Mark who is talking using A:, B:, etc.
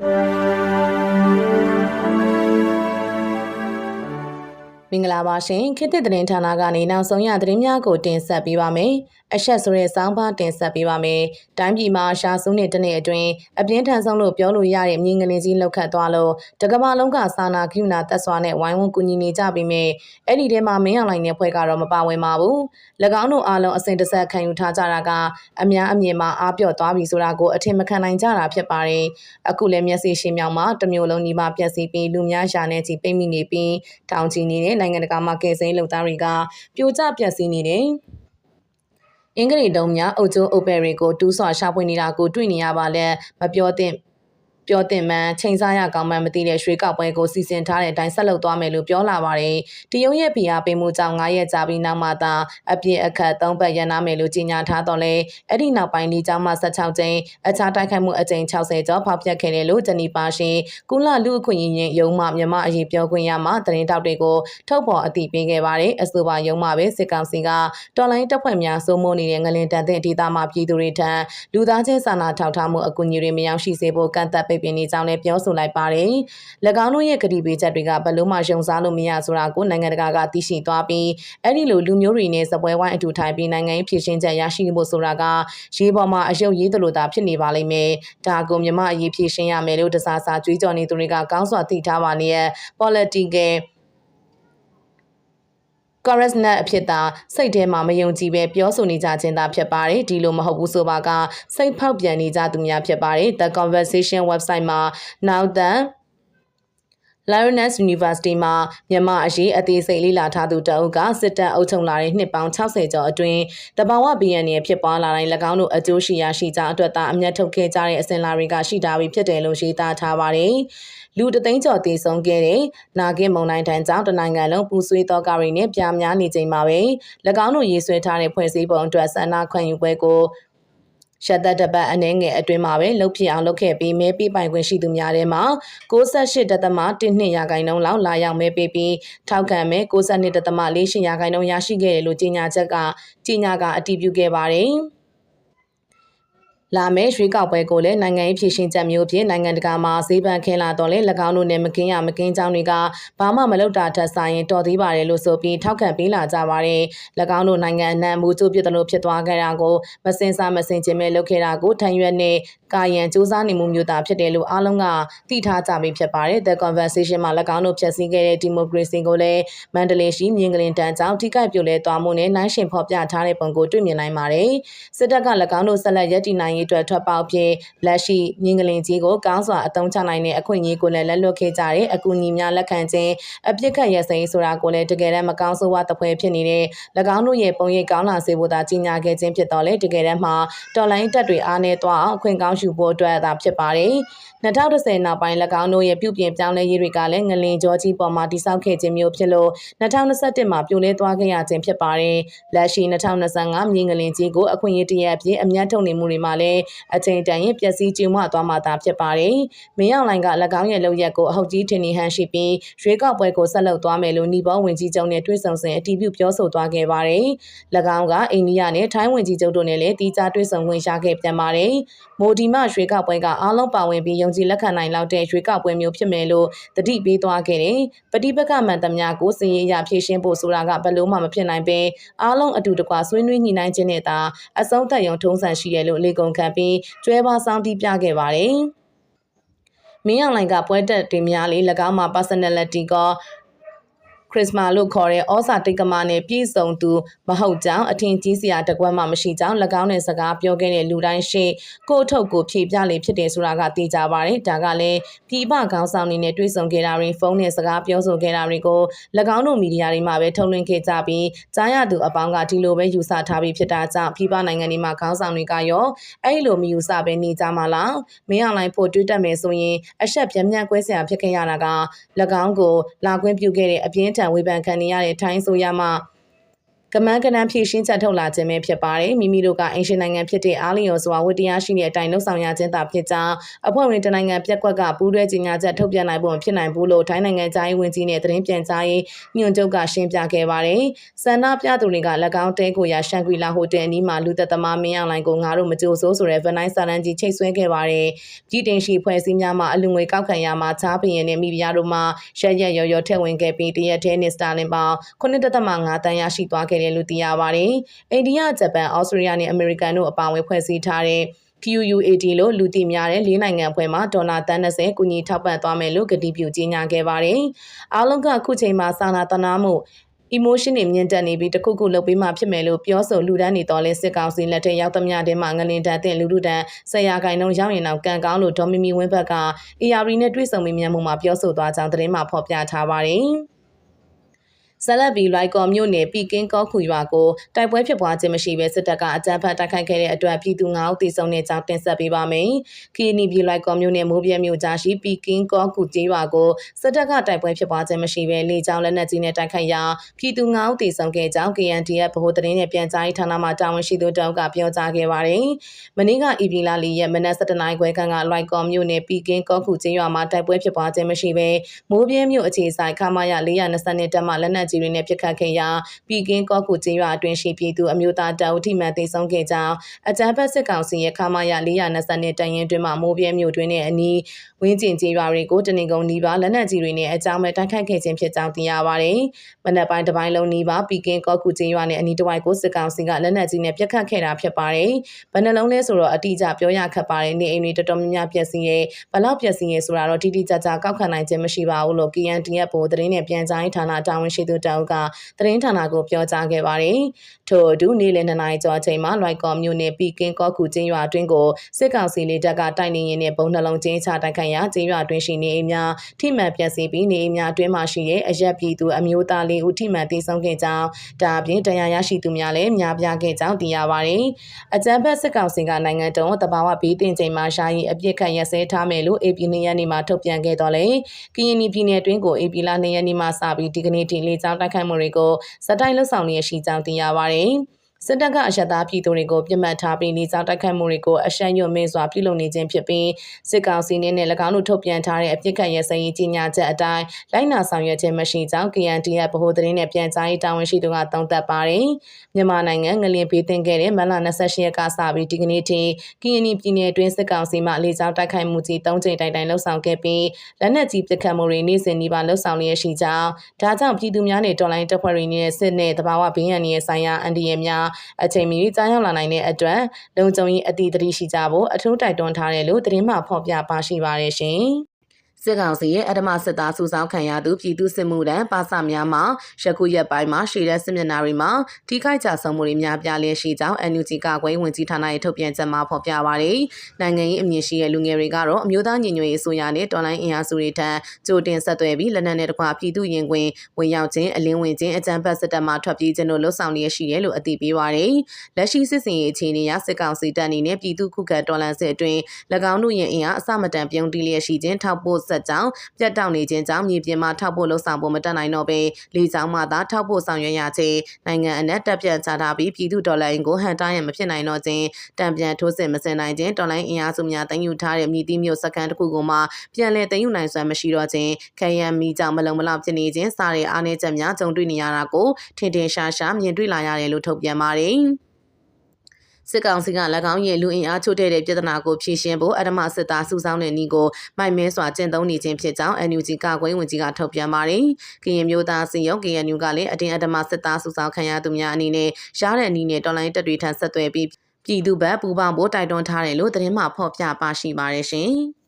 A: you မင်္ဂလာပါရှင်ခေတ်သစ်သတင်းဌာနကနေနောက်ဆုံးရသတင်းများကိုတင်ဆက်ပေးပါမယ်။အဆက်ဆိုတဲ့စောင်းပါတင်ဆက်ပေးပါမယ်။တိုင်းပြည်မှာရှာစုနှစ်တစ်နှစ်အတွင်းအပြင်းထန်ဆုံးလို့ပြောလို့ရတဲ့မြင်းကလေးကြီးလောက်ခတ်သွားလို့တကမလုံးကစာနာကိူနာတက်စွာနဲ့ဝိုင်းဝန်းကူညီနေကြပြီးမြဲအဲ့ဒီထဲမှာမင်းအောင်လိုင်းတဲ့ဖွဲ့ကတော့မပါဝင်ပါဘူး။၎င်းတို့အားလုံးအစဉ်တဆက်ခံယူထားကြတာကအများအမြင်မှာအားပြော့သွားပြီဆိုတာကိုအထင်မခံနိုင်ကြတာဖြစ်ပါတယ်။အခုလည်းမျက်စိရှင်းမြောင်မှာတစ်မျိုးလုံးညီမပြက်စီပြီးလူများရှာနေချီပိတ်မိနေပြီးတောင်ချီနေတဲ့နိုင်ငံတကာမှာကယ်ဆယ်လုပ်သားတွေကပြိုကျပျက်စီးနေတယ်။အင်္ဂလိပ်တုံးများအုပ်ကျိုးအုပ်ပဲတွေကိုတူးဆွာရှာဖွေနေတာကိုတွေ့နေရပါလဲမပြောသင့် ပြောတင်မှန်ချိန်စားရကောင်းမှန်မသိတဲ့ရွှေကောက်ပွဲကိုစီစဉ်ထားတဲ့အတိုင်းဆက်လုပ်သွားမယ်လို့ပြောလာပါတယ်။တရုတ်ရဲ့ဖိအားပေးမှုကြောင့်9ရက်ကြာပြီးနောက်မှသာအပြည့်အခက်၃ပတ်ရန်နာမယ်လို့ကြေညာထားတော့လေအဲ့ဒီနောက်ပိုင်းဒီကြောင့်မှ16ကြိမ်အခြားတိုက်ခိုက်မှုအကြိမ်60ကျော်ဖောက်ပြတ်ခဲ့တယ်လို့ဂျနီပါရှင်ကုလလူအခွင့်အရေးရုံးမှမြန်မာအရေးပြောခွင့်ရမှသတင်းတောက်တွေကိုထုတ်ဖော်အသိပေးခဲ့ပါတယ်။အဆိုပါရုံးမှပဲစစ်ကောင်စီကတော်လိုင်းတပ်ဖွဲ့များစိုးမိုးနေတဲ့ငလင်တန်တဲ့ဒေသမှာပြည်သူတွေထံလူသားချင်းစာနာထောက်ထားမှုအကူအညီတွေမရောက်ရှိစေဖို့ကန့်သက်ပိတ်ပင်နေကြောင်းလည်းပြောဆိုလိုက်ပါတယ်။၎င်းတို့ရဲ့ကတိပေးချက်တွေကဘယ်လို့မှယုံစားလို့မရဆိုတာကိုနိုင်ငံတကာကသိရှိသွားပြီးအဲ့ဒီလိုလူမျိုးတွေနဲ့စပွဲဝိုင်းအတူထိုင်ပြီးနိုင်ငံရေးဖြစ်ရှင်းချက်ရရှိဖို့ဆိုတာကရေးပေါ်မှာအယုတ်ရေးသလိုသာဖြစ်နေပါလိမ့်မယ်။ဒါကိုမြမအရေးဖြစ်ရှင်းရမယ်လို့တစားစားကြွေးကြော်နေသူတွေကကောင်းစွာသိထားပါလျက် political Chorus နဲ့အဖြစ်သာစိတ်ထဲမှာမယုံကြည်ပဲပြောဆိုနေကြခြင်းသာဖြစ်ပါတယ်ဒီလိုမဟုတ်ဘူးဆိုပါကစိတ်ဖောက်ပြန်နေကြသူများဖြစ်ပါတယ် The Conversation website မှာ now then Lawrence University မှာမြန်မာအရေးအသေးစိတ်လေ့လာထားသူတအုပ်ကစစ်တပ်အုပ်ချုပ်လာတဲ့နှစ်ပေါင်း60ကျော်အတွင်းတဘာဝ BNN ဖြစ်ပွားလာတိုင်း၎င်းတို့အကျိုးရှိရာရှိကြအတွက်သာအမျက်ထုတ်ခဲ့ကြတဲ့အစဉ်လာတွေကရှိတာပြီးဖြစ်တယ်လို့ရေးသားထားပါတယ်။လူတသိန်းကျော်တည်ဆုံခဲ့တဲ့နာဂင်မုံတိုင်းတန်းကြောင့်တနိုင်ငံလုံးပူဆွေးသောကားတွေနဲ့ပြားများနေချိန်မှာပဲ၎င်းတို့ရေးဆွဲထားတဲ့ဖွဲ့စည်းပုံအတွက်ဆန္ဒခွင့်ယူပွဲကို ရှက်သက်တပတ်အနေငယ်အတွင်းမှာပဲလှုပ်ဖြစ်အောင်လုပ်ခဲ့ပြီးမဲပေးပိုင်ခွင့်ရှိသူများထဲမှာ68ဒသမ1ရာခိုင်နှုန်းလောက်လာရောက်မဲပေးပြီးထောက်ခံမဲ62ဒသမ4ရာခိုင်နှုန်းရရှိခဲ့တယ်လို့ကြေညာချက်ကကြေညာကအတည်ပြုခဲ့ပါတယ်။ လာမယ့်ရွေးကောက်ပွဲကိုလည်းနိုင်ငံရေးဖြစ်ရှင်ချက်မျိုးဖြင့်နိုင်ငံတကာမှာဈေးပန်းခင်းလာတော့လေ၎င်းတို့နဲ့မကင်းရမကင်းကြောင်းတွေကဘာမှမလုပ်တာထက်ဆိုင်ရင်တော်သေးပါတယ်လို့ဆိုပြီးထောက်ခံပေးလာကြပါတယ်၎င်းတို့နိုင်ငံအနှံ့မူကျဖြစ်တယ်လို့ဖြစ်သွားခဲ့တာကိုမစင်စားမစင်ချင်းပဲလုပ်ခဲ့တာကိုထံရွက်နဲ့ကာယံစူးစမ်းနေမှုမျိုးသားဖြစ်တယ်လို့အားလုံးကသိထားကြပြီဖြစ်ပါတယ် The Conversation မှာ၎င်းတို့ဖြည့်ဆည်းခဲ့တဲ့ Democracy ကိုလည်းမန္တလေးရှိမြင်းကလင်တန်းကြောင့်ထိခိုက်ပြိုလဲသွားမှုနဲ့နိုင်ရှင်ဖော်ပြထားတဲ့ပုံကိုတွေ့မြင်နိုင်ပါတယ်စစ်တပ်က၎င်းတို့ဆက်လက်ရည်တည်နိုင်ရေးအတွက်ထွက်ပေါက်ဖြစ်လက်ရှိမြင်းကလင်ကြီးကိုကောင်းစွာအသုံးချနိုင်တဲ့အခွင့်အရေးကိုလည်းလက်လွတ်ခဲ့ကြတဲ့အကူအညီများလက်ခံခြင်းအပြစ်ခတ်ရစဲဆိုတာကိုလည်းတကယ်တမ်းမကောင်းဆိုးဝါးတပွဲဖြစ်နေတဲ့၎င်းတို့ရဲ့ပုံရိပ်ကောင်းလာစေဖို့သာကြီးညာခဲ့ခြင်းဖြစ်တော့လေတကယ်တမ်းမှာတော်လိုင်းတက်တွေအားနေသွားအောင်အခွင့်ကောင်းယူဖို့အတွက်သာဖြစ်ပါတယ်2010နောက်ပိုင်း၎င်းတို့ရဲ့ပြုပြင်ပြောင်းလဲရေးတွေကလည်းငလင်ကြောကြီးပေါ်မှာတိစောက်ခဲ့ခြင်းမျိုးဖြစ်လို့2021မှာပြိုလဲသွားခဲ့ရခြင်းဖြစ်ပါတယ်လက်ရှိ2025မြင်းငလင်ကြီးကိုအခွင့်အရေးတရအဖြစ်အမျက်ထုတ်နေမှုတွေမှာလည်းအချိန်တန်ရင်ပျက်စီးကျမသွားမှသာဖြစ်ပါတယ်။မင်းအောင်လိုင်က၎င်းရဲ့လုပ်ရက်ကိုအဟုတ်ကြီးထင်နေဟန်ရှိပြီးရွေးကောက်ပွဲကိုဆက်လုပ်သွားမယ်လို့ညီပေါဝင်ကြီးချုပ်နဲ့တွေ့ဆုံစဉ်အတည်ပြုပြောဆိုသွားခဲ့ပါတယ်။၎င်းကအိန္ဒိယနဲ့ထိုင်းဝင်ကြီးချုပ်တို့နဲ့လည်းတီးခြားတွေ့ဆုံခွင့်ရခဲ့ပြန်ပါတယ်။မိုဒီမရွေးကောက်ပွဲကအားလုံးပါဝင်ပြီးယုံကြည်လက်ခံနိုင်လောက်တဲ့ရွေးကောက်ပွဲမျိုးဖြစ်မယ်လို့တတိပေးသွားခဲ့တယ်။ပဋိပက္ခမှန်သမျှကိုစည်ရရဖြည့်ရှင်းဖို့ဆိုတာကဘယ်လို့မှမဖြစ်နိုင်ပဲအားလုံးအတူတကွဆွေးနွေးညှိနှိုင်းခြင်းနဲ့သာအဆုံးသတ်ရုံထုံးစံရှိရလို့လေကုန်ခံပြီးကျွဲပါစောင်းတီးပြခဲ့ပါတယ်။မင်းအောင်လိုင်ကပွဲတက်တင်များလေး၎င်းမှာ personality က ခရစ်စမာလို့ခေါ်တဲ့ဩစာတိတ်ကမနဲ့ပြည့်စုံသူမဟုတ်ကြောင်းအထင်ကြီးစရာတကွက်မှမရှိကြောင်း၎င်းနဲ့စကားပြောခဲ့တဲ့လူတိုင်းရှေ့ကိုအထုပ်ကိုဖြည့်ပြလေဖြစ်တယ်ဆိုတာကသိကြပါတယ်ဒါကလည်းပြည်ပခေါင်းဆောင်တွေနဲ့တွေ့ဆုံခဲ့တာတွေဖုန်းနဲ့စကားပြောဆိုခဲ့တာတွေကို၎င်းတို့မီဒီယာတွေမှာပဲထုတ်လွှင့်ခဲ့ကြပြီးကြားရသူအပေါင်းကဒီလိုပဲယူဆထားပြီးဖြစ်တာကြောင့်ပြည်ပနိုင်ငံတွေမှာခေါင်းဆောင်တွေကရောအဲ့လိုမယူဆပဲနေကြမှာလားမင်းအောင်လိုင်းဖို့တွေးတက်မယ်ဆိုရင်အဆက်ပြင်းပြန့်ကွဲစရာဖြစ်ခဲ့ရတာက၎င်းကိုလာခွင့်ပြုခဲ့တဲ့အပြင်းထန်ဝေဖန်ခံနေရတဲ့ထိုင်းဆိုရမှ ကမန်းကနန်းဖြည့်ရှင်းချက်ထုတ်လာခြင်းပဲဖြစ်ပါတယ်မိမိတို့ကအင်ရှင်နိုင်ငံဖြစ်တဲ့အားလျော်စွာဝတ္တရားရှိတဲ့အတိုင်းလှုပ်ဆောင်ရခြင်းသာဖြစ်ကြောင်းအဖွဲ့ဝင်တနိုင်ငံပြက်ကွက်ကပူးတွဲကြေညာချက်ထုတ်ပြန်နိုင်ဖို့ဖြစ်နိုင်ဘူးလို့ထိုင်းနိုင်ငံသားရေးဝန်ကြီးနဲ့သတင်းပြန်ကြားရေးညွှန်ချုပ်ကရှင်းပြခဲ့ပါတယ်ဆန္ဒပြသူတွေက၎င်းတဲကိုရရှန်ဂရီလာဟိုတယ်အနီးမှာလူသက်သမားမင်းအောင်လိုင်ကိုငါတို့မကြိုဆိုဆိုတဲ့ဗန်နိုင်းဆာလန်ကြီးချိတ်ဆွဲခဲ့ပါတယ်ပြည်တင်ရှိဖွဲ့စည်းများမှာအလူငွေကောက်ခံရမှာချားပင်နဲ့မိဖုရားတို့မှာရှက်ရက်ရော်ရော်ထည့်ဝင်ခဲ့ပြီးတရက်ထဲနဲ့စတာလင်ပေါင်း9.5တန်းရရှိသွားခဲ့တယ်လို့သိရပါတယ်။အိန္ဒိယ၊ဂျပန်၊ဩစတြေးလျနဲ့အမေရိကန်တို့အပါအဝင်ဖွဲ့စည်းထားတဲ့ QUAD လို့လူသိများတဲ့လေးနိုင်ငံအဖွဲ့မှဒေါ်လာတန်း30ကူညီထောက်ပံ့သွားမယ်လို့ကတိပြုကြေညာခဲ့ပါတယ်။အားလုံးကအခုချိန်မှာစာနာတနာမှု emotion တွေမြင့်တက်နေပြီးတခုခုလုပ်ပေးမှဖြစ်မယ်လို့ပြောဆိုလူဒန်းနေတော်လဲစစ်ကောင်စီလက်ထက်ရောက်သမျှတဲ့မှာငလင်တန်တဲ့လူလူတန်းဆရာခိုင်နှုန်းရောက်ရင်တော့ကံကောင်းလို့ဒေါ်မီမီဝင်းဘက်က AR နဲ့တွေ့ဆုံမိမြန်မှုမှာပြောဆိုသွားကြောင်းသတင်းမှာဖော်ပြထားပါတယ်။ ဇလက်ဘီလိုက်ကော်မြို့နယ်ပီကင်းကောခုရွာကိုတိုက်ပွဲဖြစ်ပွားခြင်းမရှိဘဲစစ်တပ်ကအကြမ်းဖက်တိုက်ခိုက်ခဲ့တဲ့အတွက်ပြည်သူ9ဦးသေဆုံးတဲ့ကြောင်းတင်ဆက်ပေးပါမယ်။ခီနီဘီလိုက်ကော်မြို့နယ်မိုးပြဲမြို့ကြားရှိပီကင်းကောခုကျေးရွာကိုစစ်တပ်ကတိုက်ပွဲဖြစ်ပွားခြင်းမရှိဘဲလေကြောင်းလက်နက်ကြီးနဲ့တိုက်ခိုက်ရာပြည်သူ9ဦးသေဆုံးခဲ့ကြောင်း KNDF ဗဟိုသတင်းနဲ့ပြန်ကြားရေးဌာနမှတာဝန်ရှိသူတောက်ကပြောကြားခဲ့ပါတယ်။မနေ့က EB လာလီရဲ့မနက်7:00နာရီခွဲခန့်ကလိုက်ကော်မြို့နယ်ပီကင်းကောခုကျေးရွာမှာတိုက်ပွဲဖြစ်ပွားခြင်းမရှိဘဲမိုးပြဲမြို့အခြေဆိုင်ခမာရ420တက်မှလက်နက်ကြီးတွေနဲ့ပြစ်ခတ်ခဲ့ရာပြည်ကင်းကော့ကူကျေးရွာအတွင်းရှိပြည်သူအမျိုးသားတအုပ်ထိမှန်သိဆုံးခဲ့ကြောင်းအကြမ်းဖက်စစ်ကောင်စီရဲ့ခမာရ420နဲ့တရင်တွင်မှမိုးပြဲမြို့တွင်နဲ့အနီးဝင်းကျင်ကျေးရွာတွေကိုတနင်္ဂနွေနေ့ပါလက်နက်ကြီးတွေနဲ့အကြောင်းမဲ့တိုက်ခိုက်ခဲ့ခြင်းဖြစ်ကြောင်းသိရပါတယ်။မနက်ပိုင်းတစ်ပိုင်းလုံးနီးပါပြည်ကင်းကော့ကူကျေးရွာနဲ့အနီးတစ်ဝိုက်ကိုစစ်ကောင်စီကလက်နက်ကြီးနဲ့ပြစ်ခတ်ခဲ့တာဖြစ်ပါတယ်။ဘယ်နှလုံးလဲဆိုတော့အတိအကျပြောရခက်ပါတယ်။နေအိမ်တွေတော်တော်များများပျက်စီးရဲ့ဘလောက်ပျက်စီးရဲ့ဆိုတာတော့တိတိကျကျကောက်ခံနိုင်ခြင်းမရှိပါဘူးလို့ KNDF ဗိုလ်သတင်းနဲ့ပြန်ကြားရေးဌာနတာဝန်ရှိသူတအုပ်ကသတင်းဌာနကိုပြောကြားခဲ့ပါတယ်။ထို့အတူနေ့လယ်2နာရီကျော်အချိန်မှာလွိုက်ကော်မြို့နယ်ပီကင်းကော့ကူကျင်းရွာအတွင်းကိုစစ်ကောင်စီလေတပ်ကတိုက်နေရင်နဲ့ပုံနှလုံးကျင်းချတိုက်ခိုက်ရာကျင်းရွာအတွင်းရှိနေအိမ်များထိမှန်ပျက်စီးပြီးနေအိမ်များအတွင်းမှာရှိတဲ့အရက်ပြည်သူအမျိုးသားလေးဦးထိမှန်တေဆုံးခဲ့ကြောင်းဒါအပြင်တရားရရှိသူများလည်းများပြားခဲ့ကြောင်းသိရပါတယ်။အကြံဖက်စစ်ကောင်စီကနိုင်ငံတော်တဘာဝဘေးတင်ချိန်မှာရှာရင်အပြစ်ခတ်ရက်စဲထားမယ်လို့ AP နေရက်နေ့မှာထုတ်ပြန်ခဲ့တော်လဲ။ကရင်ပြည်နယ်အတွင်းကို AP လနေရက်နေ့မှာစပြီးဒီကနေ့ထိလေကြောင်းတိုက်ခိုက်မှုတွေကိုစတိုက်လှုပ်ဆောင်နေရှိကြောင်းသိရပါတယ်။ စစ်တပ်ကအရှက်သားပြည်သူတွေကိုပြစ်မှတ်ထားပြီးနေစားတိုက်ခိုက်မှုတွေကိုအရှက်ရွံ့မင်းစွာပြုလုပ်နေခြင်းဖြစ်ပြီးစစ်ကောင်စီနဲ့၎င်းတို့ထုတ်ပြန်ထားတဲ့အပြစ်ခတ်ရစရေးကြီးညာချက်အတိုင်းလိုက်နာဆောင်ရွက်ခြင်းမရှိကြောင်း KNDF ဗဟိုသတင်းနဲ့ပြန်ကြားရေးတာဝန်ရှိသူကသုံးသပ်ပါတယ်။မြန်မာနိုင်ငံငလျင်ပေးတင်ခဲ့တဲ့မလ28ရက်ကစပြီးဒီကနေ့ထိ KNY ပြည်နယ်အတွင်းစစ်ကောင်စီမှလေကြောင်းတိုက်ခိုက်မှုကြီး၃ချိန်တိုင်တိုင်လှုပ်ဆောင်ခဲ့ပြီးလက်နက်ကြီးပစ်ခတ်မှုတွေနေ့စဉ်နှီးပါလှုပ်ဆောင်လျက်ရှိကြောင်းဒါကြောင့်ပြည်သူများနဲ့တော်လိုင်းတပ်ဖွဲ့တွေနဲ့စစ်နဲ့တဘာဝဘေးရန်ရဲ့ဆိုင်ရာအန်ဒီရများအချိန်မီကြားရောက်လာနိုင်တဲ့အတွက်လုံခြုံရေးအတိအသတိရှိကြဖို့အထူးတိုက်တွန်းထားတယ်လို့သတင်းမှဖော်ပြပါရှိပါတယ်ရှင်။ စစ်ကောင်စီရဲ့အဓမ္မစစ်သားစုဆောင်းခံရသူပြည်သူစစ်မှုထမ်းပါစများမှာရခုရက်ပိုင်းမှာရှေ့တဲ့စစ်မျက်နှာတွေမှာထိခိုက်ကြဆုံးမှုတွေများပြားလျက်ရှိကြောင်း NUG ကကွယ်ဝင်ကြီးဌာနရဲ့ထုတ်ပြန်ချက်မှာဖော်ပြပါရယ်နိုင်ငံရေးအမြင့်ရှိတဲ့လူငယ်တွေကတော့အမျိုးသားညီညွတ်ရေးအစိုးရနဲ့တော်လိုင်းအင်အားစုတွေထံကြိုတင်ဆက်သွယ်ပြီးလက်နက်နဲ့တကွာပြည်သူရင်ခွင်ဝင်ရောက်ခြင်းအလင်းဝင်ခြင်းအကြမ်းဖက်စစ်တပ်မှထွက်ပြေးခြင်းတို့လှုပ်ဆောင်လျက်ရှိတယ်လို့အသိပေးပါရယ်လက်ရှိစစ်စင်ရေးအခြေအနေအရစစ်ကောင်စီတပ်အနေနဲ့ပြည်သူခုခံတော်လှန်စစ်အတွင်း၎င်းတို့ရဲ့အင်အားအစမတန်ပြုံးတီးလျက်ရှိခြင်းထောက်ပို့ဆက်ကြောင်းပြတ်တောက်နေခြင်းကြောင့်မြေပြင်မှာထောက်ဖို့လှုံ့ဆော်ဖို့မတတ်နိုင်တော့ဘဲလေကြောင်းမှသာထောက်ဖို့ဆောင်ရွက်ရခြင်းနိုင်ငံအနှံ့တပ်ပြန်ချထားပြီးပြည်သူဒေါ်လာအင်ကိုဟန်တားရမဖြစ်နိုင်တော့ခြင်းတံပြန်ထိုးစစ်မစင်နိုင်ခြင်းဒေါ်လာအင်အားစုများတင်ယူထားတဲ့မြည်သီးမျိုးစကန်တစ်ခုကိုမှပြန်လည်တင်ယူနိုင်စွမ်းမရှိတော့ခြင်းခရမ်းမီကြောင့်မလုံမလောက်ဖြစ်နေခြင်းစတဲ့အားနည်းချက်များကြုံတွေ့နေရတာကိုထင်ထင်ရှားရှားမြင်တွေ့လာရတယ်လို့ထုတ်ပြန်ပါတယ်။ စစ်ကောင်စီက၎င်းရဲ့လူအင်အားချို့တဲ့တဲ့ပြဿနာကိုဖြေရှင်းဖို့အဓမ္မစစ်သားစုဆောင်းတဲ့နည်းကိုမိုက်မဲစွာကျင့်သုံးနေခြင်းဖြစ်ကြောင်း NUG ကကွင်းဝင်ကြီးကထုတ်ပြန်ပါတယ်။ကရင်မျိုးသားစီရုံ KNU ကလည်းအတင်းအဓမ္မစစ်သားစုဆောင်းခံရသူများအနေနဲ့ရှားတဲ့နည်းနဲ့တော်လိုင်းတပ်တွေထံဆက်သွယ်ပြီးပြည်သူ့ဘက်ပူးပေါင်းဖို့တိုက်တွန်းထားတယ်လို့သတင်းမှဖော်ပြပါရှိပါတယ်ရှင်။